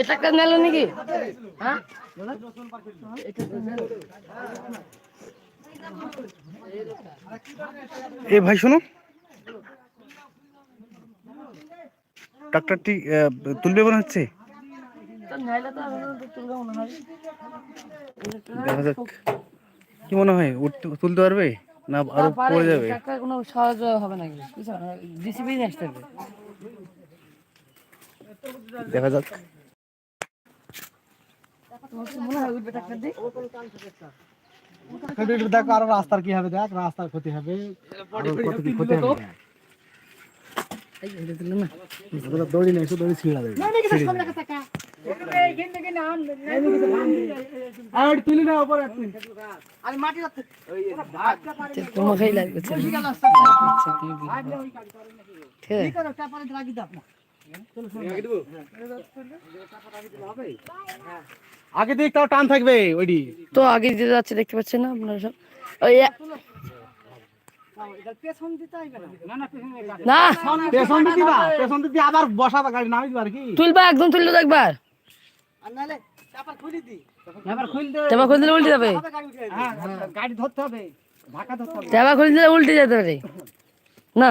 এটা নিল নাকি? হ্যাঁ? এ ভাই শোনো। ট্রাক্টরটি তুলবে মনে হচ্ছে? দেখা যাক। কি মনে হয় উঠতে তুলতে পারবে না আরও পড়ে যাবে? কোনো সহজ হবে নাকি? ডিসিপ্লিন আসতে হবে। দেখা যাক। তোমার কি মনে হয় উঠবে ট্রাক্টর দিয়ে দেখো আরও রাস্তার কি হবে দেখ রাস্তার ক্ষতি হবে। আরও কত কি ক্ষতি হবে দেখ। এই এটা তুললো না ওগুলো দড়ি নেই শুধু দড়ি ছিঁড়া দেবে। আর তুলি না উপরে তোমাকেই লাগবে আচ্ছা তুমি বুঝবে। ঠিক। আছে আগে দিক তাও টান থাকবে ওইডি। তো আগে যেতে যাচ্ছে দেখতে পাচ্ছেন না আপনারা সব? ওই না। পেছন দিতে দিবা পেছন দিতে আবার বসাবা গাড়ি নামি দিবা আর কি। তুলবা একদম তুললো তো একবার। খুলে দিলে উল্টে যাবে। হ্যাঁ গাড়ি ধরতে হবে ধাক্কা ধরতে হবে। তেবা খুলে দিলে উল্টে যেতে পারে। না।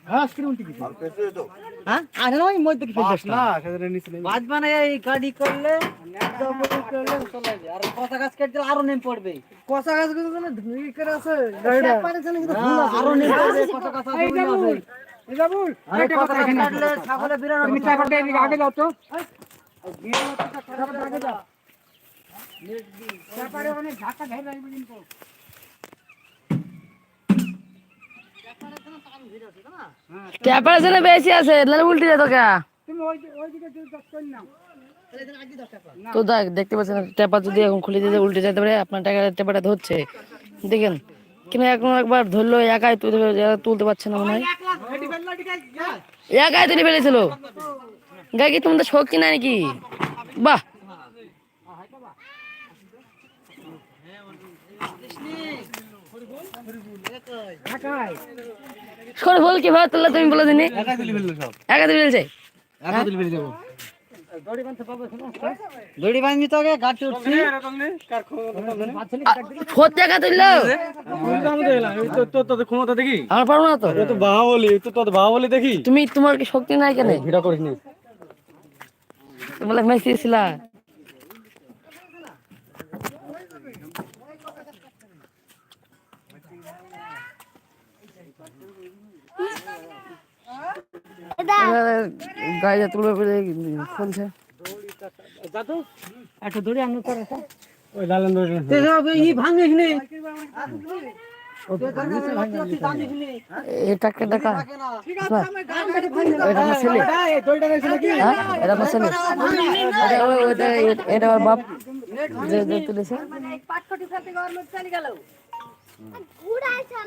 বাকি। হ্যাঁ, আজকে উল্টে গেছে। সেদিনে নিচে নেমে গেছে। তুমি চাপাটা এদিকে আগে যাও তো। ট্যাপার জন্য বেশি আছে নাহলে উল্টে যেত কে তো দেখ দেখতে পাচ্ছেন ট্যাপার যদি এখন খুলে দিতে উল্টে যেতে পারে আপনার টাকা ট্যাপারটা ধরছে দেখেন কিন্তু এখন একবার ধরলো একাই তুলতে তুলতে পারছে না মনে হয় একাই তুলে ফেলেছিল গায়ে কি তোমাদের শক্তি নাই নাকি বাহ সরে বল কীভাবে তুললে তুমি বলে দিনি? একাই তুলে ফেলল সব। একা তুলে ফেলছে? একা তুলে ফেলে যাব। সত্যি একা তুললো? ক্ষমতা দেখি আমার পারব না তো। তো বাহুবলি তো দেখি। তুমি তোমার কি শক্তি নাই কেন বলে মেসি ছিলা গায়ে তুলবে বলে খুলছে ওই লালেন দড়ি। এটা কে টাকা? এটা হ্যাঁ এটা ছেলে। এটা ওই- এটা বাপ। যে যে তুলেছে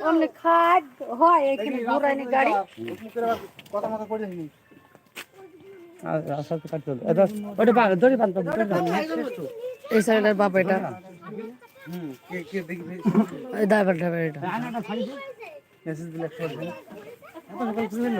অমনি খাদ হয় এখানে ঘোরানি গাড়ি। কথা মতো পড়ে নি। এই সাইডের বাপ এটা। ড্রাইভার ড্রাইভার এটা। মেসেজ দিলে সকাল খুলে ফেলল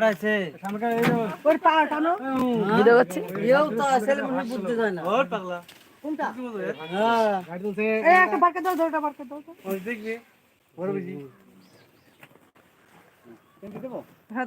করছে গাড়ি তুলছে এই একটা বারকে দাও দুটো বারকে হ্যাঁ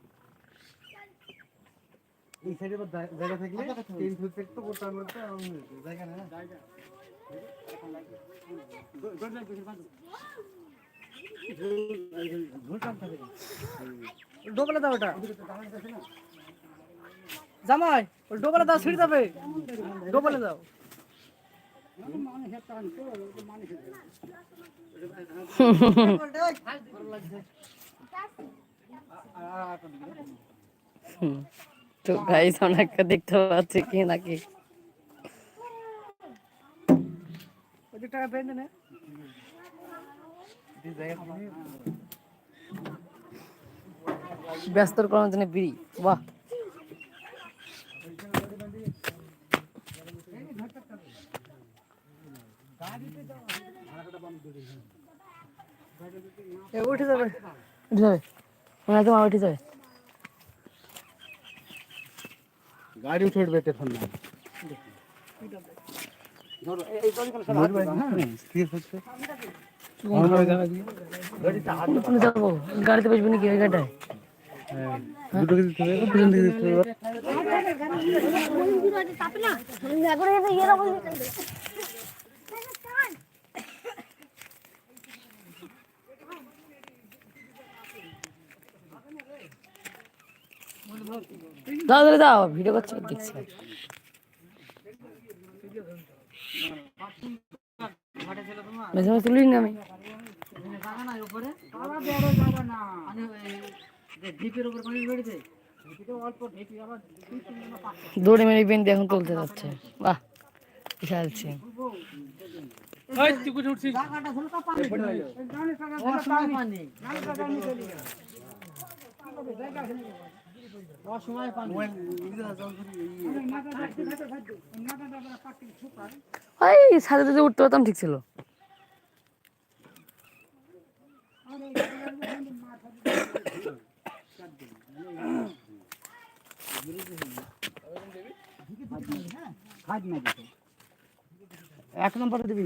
এই সাইডে জায়গা থাকলে তিন ফুট থেকে তো জায়গা না? ডোবলে দাও ওটা। জামাই ওই ডোবলে দাও ছিড়ে যাবে। ডোবলে দাও। হুম। তো গাইস অনেকটা দেখতে পাচ্ছি কি নাকি? ব্যস্ত করার জন্য বিড়ি বাহ। উঠে যাবে। উঠে যাবে। উঠে যাবে। গাড়ি উঠে উঠবে টেফন না স্থির হচ্ছে যাব গাড়িতে বসবি নাকি ওই গাড়িটায় দুটো কিছু দিতে হবে পিছন দিতে হবে দাও দাও দাও ভিডিও করছে দেখছি। মাঝে মাঝে তুলি না আমি। দৌড়ে মেরে বেন্দি এখন তুলতে যাচ্ছে। বাহ বিশাল সিং সাথে উঠতে পারতাম ঠিক ছিল। এক নম্বরে দিবি।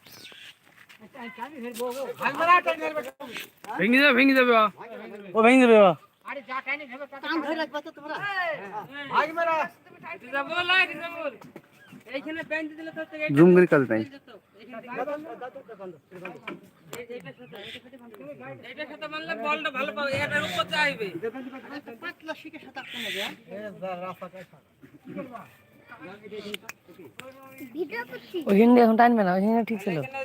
ভেঙে যাবে ভেঙে যাবে ও ভেঙে যাবে বা জুম করে কাজ নাই ওইখানে এখন টানবে না ওইখানে ঠিক ছিল হয়ে যাবে।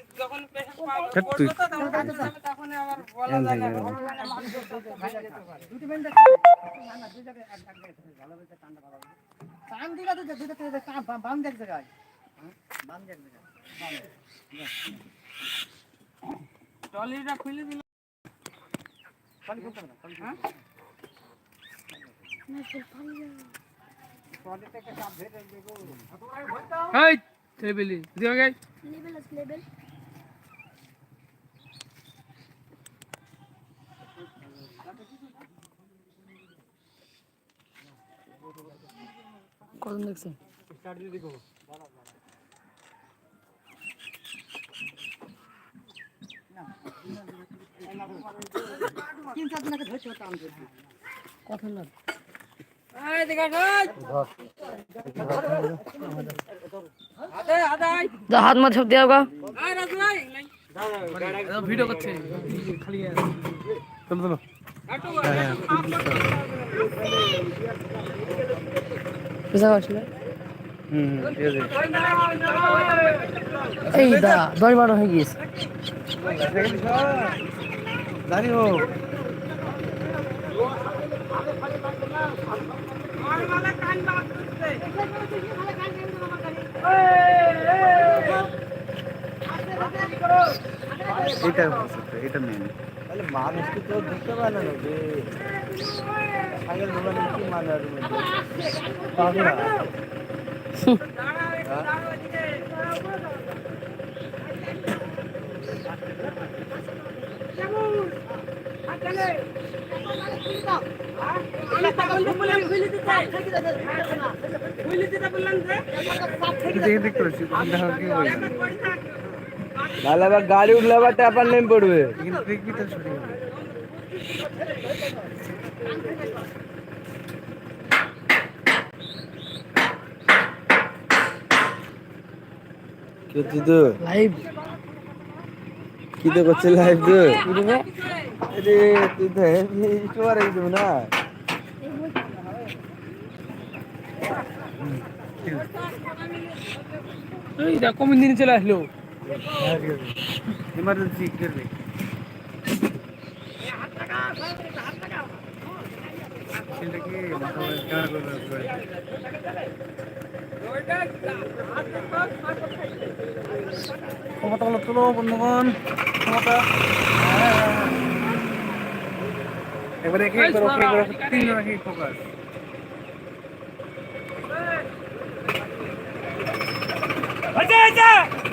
টান দিলা তো দুটো থেকে বাম দেখ জায়গায় দেখ এই। ছেলেপিলি দিয়ে গে কজন দেখছে তিন চার জনকে ধরতে হতো আমাদের কথা না হাত মা ছপ দেওয়া ভিডিও করছে। ঠিক আছে। এই দা দশ বারো হয়ে গিয়েছে। দাঁড়িয়ে হোক। এটা এটা মেন মানুষকে তো দেখতে পারে না যে সাইকেল দোকানে কি মানে আর। পাবে নাহলে আবার গাড়ি উঠলে আবার ট্যাপার নেম পড়বে। লাইভ কি তো করছে লাইভ তো? তুই তো না? এই দেখ কমিন দিন চলে আসলো। ইমার্জেন্সি করবে মাথা ক্ষমতা বলো তুলো বন্ধুগণ ক্ষমতা। এবারে কি করো কি করো তিন রাখি ফোকাস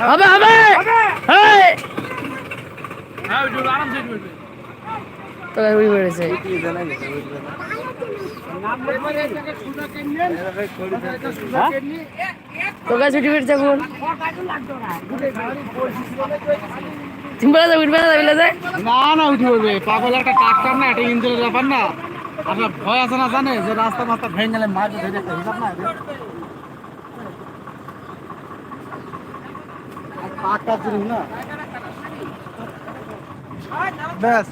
হবে হবে! এই! হ্যাঁ তো গাড়ি বেড়েছে তো গাছ উঠে বেড়েছে এখন। উঠবে না যায় না না পড়বে পাগল একটা ট্রাক্টর না এটা ইঞ্জিনের ব্যাপার না। আপনার ভয় আছে না জানে? যে রাস্তা মাস্তা ভেঙে গেলে মাছ ধরে একটা হিসাব না পাকা জিনিস না? ব্যাস।